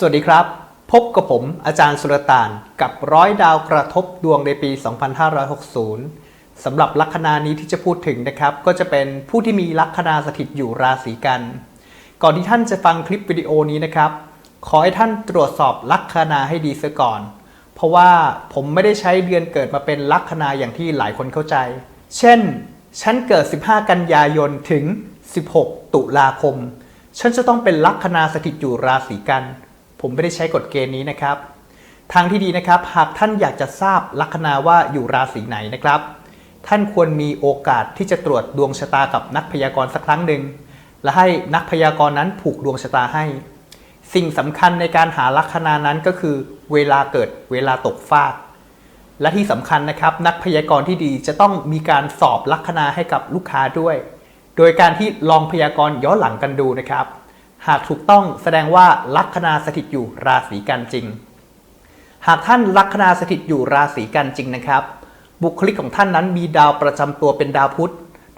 สวัสดีครับ พบกับผมอาจารย์สุรตานกับร้อยดาวกระทบดวงในปี 2560 สำหรับลัคนานี้ที่จะพูดถึงนะครับ ก็จะเป็นผู้ที่มีลัคนาสถิตอยู่ราศีกัน ก่อนที่ท่านจะฟังคลิปวิดีโอนี้นะครับ ขอให้ท่านตรวจสอบลัคนาให้ดีเสียก่อน เพราะว่าผมไม่ได้ใช้เดือนเกิดมาเป็นลัคนาอย่างที่หลายคนเข้าใจ เช่น ฉันเกิด 15 กันยายนถึง 16 ตุลาคม ฉันจะต้องเป็นลัคนาสถิตอยู่ราศีกัน ผมไม่ได้ใช้กฎเกณฑ์นี้นะครับ ทางที่ดีนะครับ หากท่านอยากจะทราบลัคนาว่าอยู่ราศีไหนนะครับ ท่านควรมีโอกาสที่จะตรวจดวงชะตากับนักพยากรณ์สักครั้งหนึ่งและให้นักพยากรณ์นั้นผูกดวงชะตาให้ สิ่งสำคัญในการหาลัคนานั้นก็คือ เวลาเกิดเวลาตกฟาก และที่สำคัญนะครับ นักพยากรณ์ที่ดีจะต้องมีการสอบลัคนาให้กับลูกค้าด้วย โดยการที่ลองพยากรณ์ย้อนหลังกันดูนะครับ หากถูกต้องแสดงว่าลัคนาสถิตอยู่ราศีกันจริง หากท่านลัคนาสถิตอยู่ราศีกันจริงนะครับ บุคลิกของท่านนั้นมีดาวประจำตัวเป็นดาวพุธ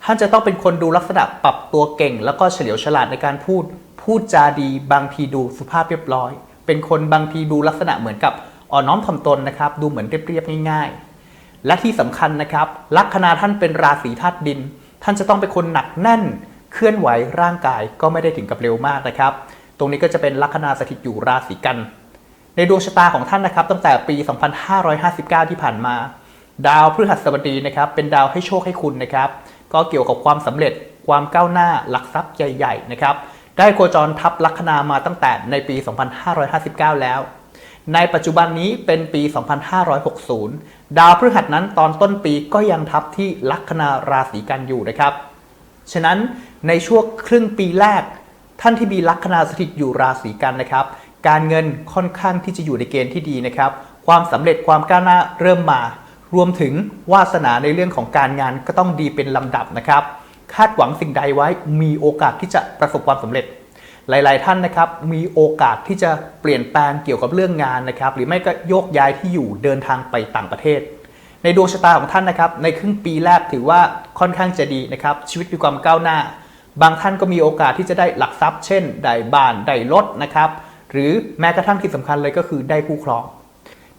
ท่านจะต้องเป็นคนดูลักษณะปรับตัวเก่ง แล้วก็เฉลียวฉลาดในการพูด พูดจาดี บางทีดูสุภาพเรียบร้อย เป็นคนบางทีดูลักษณะเหมือนกับอ่อนน้อมถ่อมตนนะครับ ดูเหมือนเรียบๆง่าย ๆ และที่สำคัญนะครับ ลัคนาท่านเป็นราศีธาตุดิน ท่านจะต้องเป็นคนหนักแน่น เคลื่อนไหวร่างกายก็ไม่ได้ถึงกับเร็วมากนะครับ ตรงนี้ก็จะเป็นลัคนาสถิตอยู่ราศีกัน ในดวงชะตาของท่านนะครับ ตั้งแต่ปี 2559 ที่ผ่านมา ดาวพฤหัสบดีนะครับ เป็นดาวให้โชคให้คุณนะครับ ก็เกี่ยวกับความสำเร็จความก้าวหน้าหลักทรัพย์ใหญ่ๆนะครับได้โคจรทับลัคนามาตั้งแต่ในปี 2559 แล้ว ในปัจจุบันนี้เป็นปี 2560 ดาวพฤหัสนั้นตอนต้นปีก็ยังทับที่ลัคนาราศีกันอยู่นะครับ ฉะนั้นในช่วงครึ่งปีแรก ท่านที่มีลัคนาสถิตอยู่ราศีกันนะครับ การเงินค่อนข้างที่จะอยู่ในเกณฑ์ที่ดีนะครับ ความสำเร็จความก้าวหน้าเริ่มมา รวมถึงวาสนาในเรื่องของการงานก็ต้องดีเป็นลำดับนะครับ คาดหวังสิ่งใดไว้มีโอกาสที่จะประสบความสำเร็จหลาย ๆ ท่านนะครับมีโอกาสที่จะเปลี่ยนแปลงเกี่ยวกับเรื่องงานนะครับ หรือไม่ก็โยกย้ายที่อยู่เดินทางไปต่างประเทศ ในดวงชะตาของท่านนะครับ ในครึ่งปีแรกถือว่าค่อนข้างจะดีนะครับ ชีวิตมีความก้าวหน้า บางท่านก็มีโอกาสที่จะได้หลักทรัพย์ เช่น ได้บ้าน ได้รถนะครับ หรือแม้กระทั่งที่สำคัญเลยก็คือได้คู่ครอง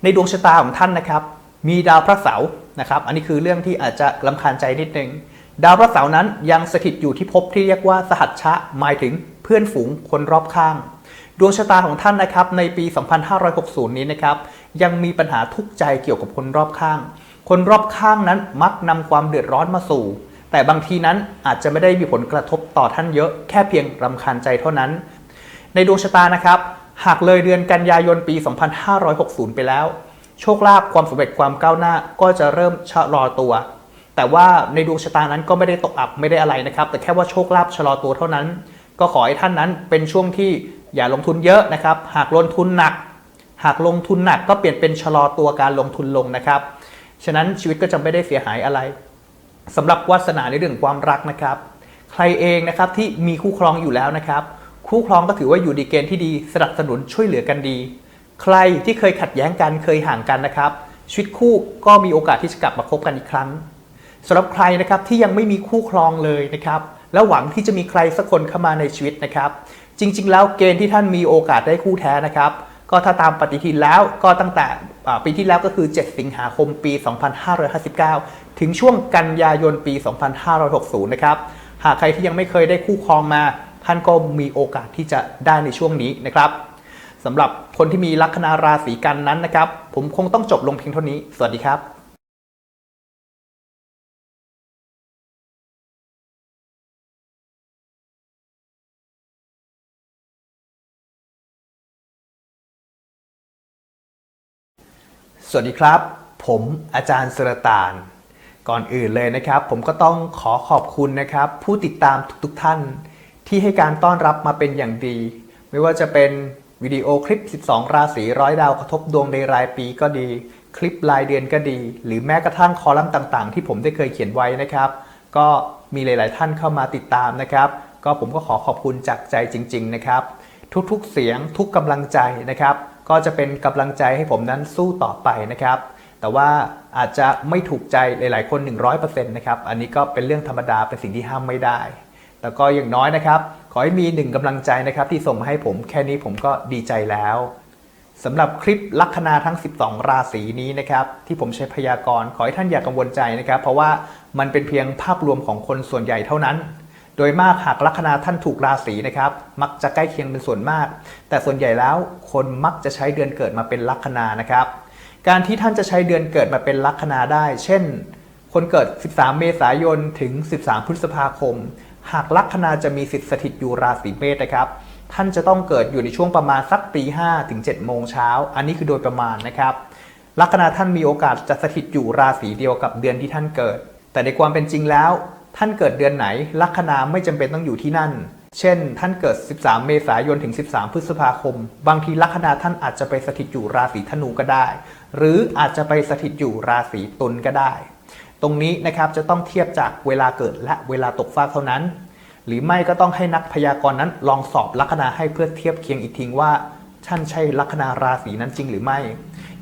ในดวงชะตาของท่านนะครับ มีดาวพระเสาร์นะครับ อันนี้คือเรื่องที่อาจจะลำคาญใจนิดนึง ดาวพระเสาร์นั้นยังสถิตอยู่ที่ภพที่เรียกว่าสหัชชะ หมายถึงเพื่อนฝูงคนรอบข้างดวงชะตาของท่านนะครับในปี 2560 นี้นะครับยังมีปัญหาทุกใจเกี่ยวกับคนรอบข้าง คนรอบข้างนั้นมักนำความเดือดร้อนมาสู่ แต่บางทีนั้นอาจจะไม่ได้มีผลกระทบต่อท่านเยอะ แค่เพียงรำคาญใจเท่านั้น ในดวงชะตานะครับ หากเลยเดือนกันยายนปี 2560 ไปแล้ว โชคลาภความสำเร็จความก้าวหน้าก็จะเริ่มชะลอตัว แต่ว่าในดวงชะตานั้นก็ไม่ได้ตกอับไม่ได้อะไรนะครับ แต่แค่ว่าโชคลาภชะลอตัวเท่านั้น ก็ขอให้ท่านนั้นเป็นช่วงที่อย่าลงทุนเยอะนะครับ หากลงทุนหนัก หากลงทุนหนักก็เปลี่ยนเป็นชะลอตัวการลงทุนลงนะครับ ฉะนั้นชีวิตก็จะไม่ได้เสียหายอะไรสำหรับวาสนาในเรื่องความรักนะครับ ใครเองนะครับที่มีคู่ครองอยู่แล้วนะครับ คู่ครองก็ถือว่าอยู่ในเกณฑ์ที่ดีสนับสนุนช่วยเหลือกันดี ใครที่เคยขัดแย้งกันเคยห่างกันนะครับ ชีวิตคู่ก็มีโอกาสที่จะกลับมาคบกันอีกครั้งสำหรับใครนะครับที่ยังไม่มีคู่ครองเลยนะครับแล้วหวังที่จะมีใครสักคนเข้ามาในชีวิตนะครับ จริง ๆ แล้วเกณฑ์ที่ท่านมีโอกาสได้คู่แท้นะครับ ก็ถ้าตามปฏิทินแล้วก็ตั้งแต่ ปีที่แล้วก็คือ 7 สิงหาคมปี 2559 ถึงช่วงกันยายนปี 2560 นะครับ หากใครที่ยังไม่เคยได้คู่ครองมา ท่านก็มีโอกาสที่จะได้ในช่วงนี้นะครับสำหรับคนที่มีลัคนาราศีกันนั้นนะครับ ผมคงต้องจบลงเพียงเท่านี้ สวัสดีครับ สวัสดีครับ ผมอาจารย์สรตาน ก่อนอื่นเลยนะครับ ผมก็ต้องขอขอบคุณนะครับ ผู้ติดตามทุกๆท่าน ที่ให้การต้อนรับมาเป็นอย่างดี ไม่ว่าจะเป็นวิดีโอคลิป 12 ราศีร้อยดาวกระทบดวงในรายปีก็ดี คลิปรายเดือนก็ดี หรือแม้กระทั่งคอลัมน์ต่างๆ ที่ผมได้เคยเขียนไว้นะครับ ก็มีหลายๆท่านเข้ามาติดตามนะครับ ก็ผมก็ขอขอบคุณจากใจจริง ๆ นะครับ ทุกๆเสียงทุกกำลังใจนะครับ ก็จะเป็นกำลังใจให้ผมนั้นสู้ต่อไปนะครับ แต่ว่าอาจจะไม่ถูกใจหลาย ๆ คน 100%นะครับ อันนี้ก็เป็นเรื่องธรรมดาเป็นสิ่งที่ห้ามไม่ได้ แต่ก็อย่างน้อยนะครับ ขอให้มีหนึ่งกำลังใจนะครับที่ส่งมาให้ผมแค่นี้ผมก็ดีใจแล้วสำหรับคลิปลัคนาทั้ง 12 ราศีนี้นะครับที่ผมใช้พยากรณ์ขอให้ท่านอย่ากังวลใจนะครับ เพราะว่ามันเป็นเพียงภาพรวมของคนส่วนใหญ่เท่านั้น โดยมากหากลัคนาท่านถูกราศีนะครับ มักจะใกล้เคียงเป็นส่วนมาก แต่ส่วนใหญ่แล้วคนมักจะใช้เดือนเกิดมาเป็นลัคนานะครับ การที่ท่านจะใช้เดือนเกิดมาเป็นลัคนาได้ เช่น คนเกิด 13 เมษายนถึง 13 พฤษภาคม หากลัคนาจะมีสิทธิ์สถิตอยู่ราศีเมษนะครับ ท่านจะต้องเกิดอยู่ในช่วงประมาณสักตี5ถึง7โมงเช้า อันนี้คือโดยประมาณนะครับลัคนาท่านมีโอกาสจะสถิตอยู่ราศีเดียวกับเดือนที่ท่านเกิด แต่ในความเป็นจริงแล้ว ท่านเกิดเดือนไหน ลัคนาไม่จำเป็นต้องอยู่ที่นั่น เช่น ท่านเกิด 13 เมษายนถึง 13 พฤษภาคม บางทีลัคนาท่านอาจจะไปสถิตอยู่ราศีธนูก็ได้ หรืออาจจะไปสถิตอยู่ราศีตุลก็ได้ ตรงนี้นะครับจะต้องเทียบจากเวลาเกิดและเวลาตกฟากเท่านั้น หรือไม่ก็ต้องให้นักพยากรณ์นั้น ลองสอบลัคนาให้เพื่อเทียบเคียงอีกทีว่าท่านใช่ลัคนาราศีนั้นจริงหรือไม่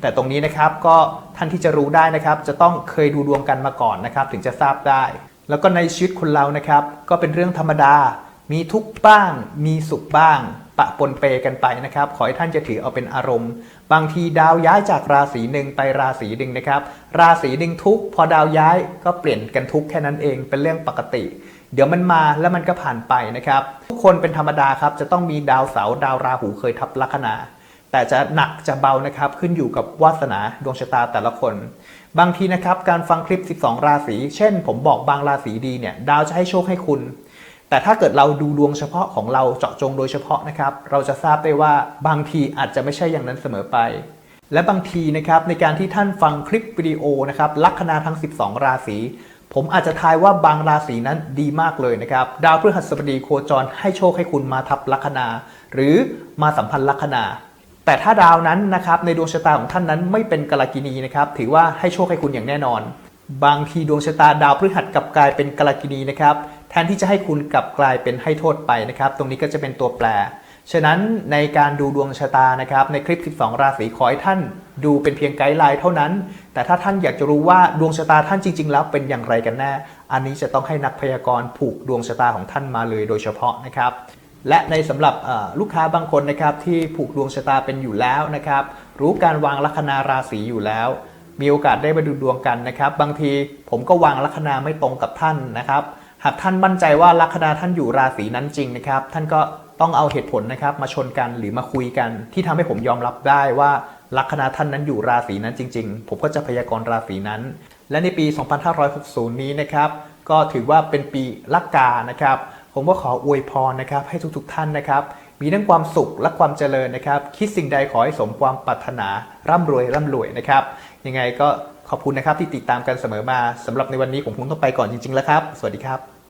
แต่ตรงนี้นะครับก็ท่านที่จะรู้ได้นะครับ จะต้องเคยดูดวงกันมาก่อนนะครับ ถึงจะทราบได้ แล้วก็ในชีวิตคนเรานะครับ ก็เป็นเรื่องธรรมดา มีทุกข์บ้าง มีสุขบ้าง ปะปนเปกันไปนะครับ ขอให้ท่านจะถือเอาเป็นอารมณ์ บางทีดาวย้ายจากราศีหนึ่งไปราศีหนึ่งนะครับ ราศีหนึ่งทุกพอดาวย้ายก็เปลี่ยนกันทุกแค่นั้นเอง เป็นเรื่องปกติ เดี๋ยวมันมาแล้วมันก็ผ่านไปนะครับ ทุกคนเป็นธรรมดาครับ จะต้องมีดาวเสาร์ดาวราหูเคยทับลัคนาแต่จะหนักจะเบานะครับ ขึ้นอยู่กับวาสนาดวงชะตาแต่ละคน บางทีนะครับการฟังคลิป 12 ราศี เช่น ผมบอกบางราศีดีเนี่ยดาวจะให้โชคให้คุณ แต่ถ้าเกิดเราดูดวงเฉพาะของเราเจาะจงโดยเฉพาะนะครับ เราจะทราบได้ว่าบางทีอาจจะไม่ใช่อย่างนั้นเสมอไป และบางทีนะครับในการที่ท่านฟังคลิปวิดีโอนะครับลัคนาทั้ง 12 ราศีผมอาจจะทายว่าบางราศีนั้นดีมากเลยนะครับ ดาวพฤหัสบดีโคจรให้โชคให้คุณมาทับลัคนา หรือมาสัมพันธ์ลัคนา แต่ถ้าดาวนั้นนะครับในดวงชะตาของท่านนั้นไม่เป็นกลากินีนะครับถือว่าให้โชคให้คุณอย่างแน่นอน บางทีดวงชะตาดาวพฤหัสกลับกลายเป็นกลากินีนะครับแทนที่จะให้คุณกลับกลายเป็นให้โทษไปนะครับตรงนี้ก็จะเป็นตัวแปร ฉะนั้นในการดูดวงชะตานะครับในคลิป 12 ราศีขอให้ท่านดูเป็นเพียงไกด์ไลน์เท่านั้น แต่ถ้าท่านอยากจะรู้ว่าดวงชะตาท่านจริง ๆ แล้วเป็นอย่างไรกันแน่ อันนี้จะต้องให้นักพยากรณ์ผูกดวงชะตาของท่านมาเลยโดยเฉพาะนะครับ และในสำหรับลูกค้าบางคนนะครับที่ผูกดวงชะตาเป็นอยู่แล้วนะครับ รู้การวางลัคนาราศีอยู่แล้ว มีโอกาสได้มาดูดวงกันนะครับ บางทีผมก็วางลัคนาไม่ตรงกับท่านนะครับ หากท่านมั่นใจว่าลัคนาท่านอยู่ราศีนั้นจริงนะครับ ท่านก็ต้องเอาเหตุผลนะครับมาชนกันหรือมาคุยกัน ที่ทำให้ผมยอมรับได้ว่าลัคนาท่านนั้นอยู่ราศีนั้นจริง ๆ ผมก็จะพยากรณ์ราศีนั้น และในปี 2560 นี้นะครับก็ถือว่าเป็นปีลักกานะครับ ผมก็ขออวยพรนะครับให้ทุกๆท่านนะครับ มีทั้งความสุขและความเจริญนะครับ คิดสิ่งใดขอให้สมความปรารถนา ร่ำรวยร่ำรวยนะครับ ยังไงก็ขอบคุณนะครับที่ติดตามกันเสมอมาสำหรับในวันนี้ผมคงต้องไปก่อนจริงๆแล้วครับ สวัสดีครับ